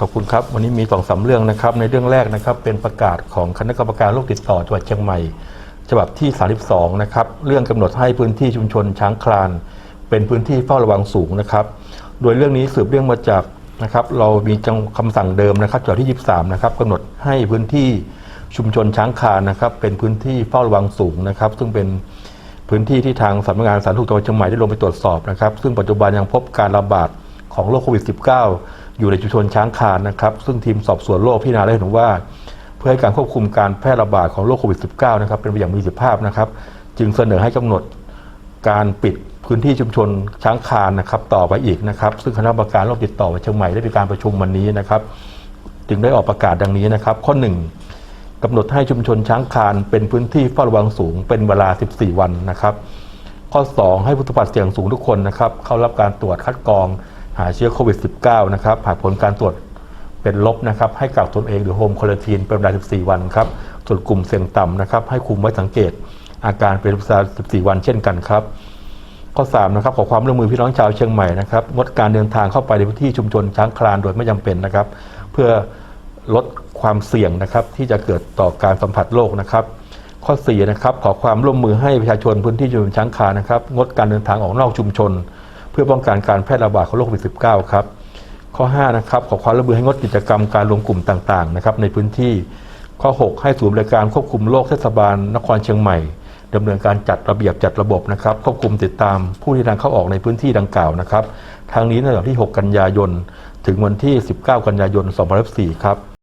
ขอบคุณครับ วันนี้มีสองสามเรื่องนะครับ ในเรื่องแรกนะครับเป็นประกาศของคณะกรรมการโรคติดต่อจังหวัดเชียงใหม่ ฉบับที่ 32 นะครับ เรื่องกำหนดให้พื้นที่ชุมชนช้างคลาน เป็นพื้นที่เฝ้าระวังสูงนะครับ โดยเรื่องนี้สืบเรื่องมาจากนะครับเรามีจังคำสั่งเดิมนะครับฉบับที่ 23 นะครับกำหนดให้พื้นที่ชุมชนช้างคลานนะครับ เป็นพื้นที่เฝ้าระวังสูงนะครับ ซึ่งเป็นพื้นที่ที่ทางสำนักงานสาธารณสุขจังหวัดเชียงใหม่ได้ลงไปตรวจสอบนะครับ ซึ่งปัจจุบันยังพบการระบาดของโรคโควิด -19 อยู่ในชุมชนช้างคานนะครับ ซึ่งทีมสอบสวนโรคพิจารณาได้เห็นว่า เพื่อให้การควบคุมการแพร่ระบาดของโรคโควิด -19 นะครับเป็นไปอย่างมีประสิทธิภาพนะครับ จึงเสนอให้กำหนดการปิดพื้นที่ชุมชนช้างคานนะครับ ต่อไปอีกนะครับ ซึ่งคณะกรรมการโรคติดต่อเชียงใหม่ได้มีการประชุมวันนี้นะครับ จึงได้ออกประกาศดังนี้นะครับ ข้อหนึ่งกำหนดให้ชุมชนช้างคานเป็นพื้นที่เฝ้าระวังสูงเป็นเวลา 14 วันนะครับ ข้อ 2 ให้ผู้สัมผัสเสี่ยงสูงทุกคนนะครับ เข้ารับการตรวจคัดกรอง หาเชื้อโควิด -19 นะครับหากผลการตรวจเป็นลบนะครับให้กักตนเองหรือโฮมคอลันทีนเป็นเวลา 14 วันครับส่วนกลุ่มเสี่ยงต่ำนะครับให้คุมไว้สังเกต อาการเป็นเวลา 14 วันเช่นกันครับ ข้อ 3 นะครับขอความร่วมมือพี่น้องชาวเชียงใหม่นะครับงดการเดินทางเข้าไปในพื้นที่ชุมชนช้างคลานโดยไม่จำเป็นนะครับเพื่อลดความเสี่ยงนะครับที่จะเกิดต่อการสัมผัสโรคนะครับข้อ4นะครับขอความร่วมมือให้ประชาชนพื้นที่ชุมชนช้างคลานนะครับงดการเดินทางออกนอกชุมชน เพื่อป้องกันการแพร่ระบาดของโรคโควิด -19 ครับ ข้อ 5 นะครับ ขอความร่วมมือให้งดกิจกรรมการรวมกลุ่มต่างๆนะครับในพื้นที่ ข้อ 6 ให้ศูนย์บริการควบคุมโรคเทศบาลนครเชียงใหม่ดำเนินการจัดระเบียบจัดระบบนะครับควบคุมติดตามผู้ที่เดินทางเข้าออกในพื้นที่ดังกล่าวนะครับทางนี้ในวันที่ 6 กันยายน ถึงวันที่ 19 กันยายน 2014ครับ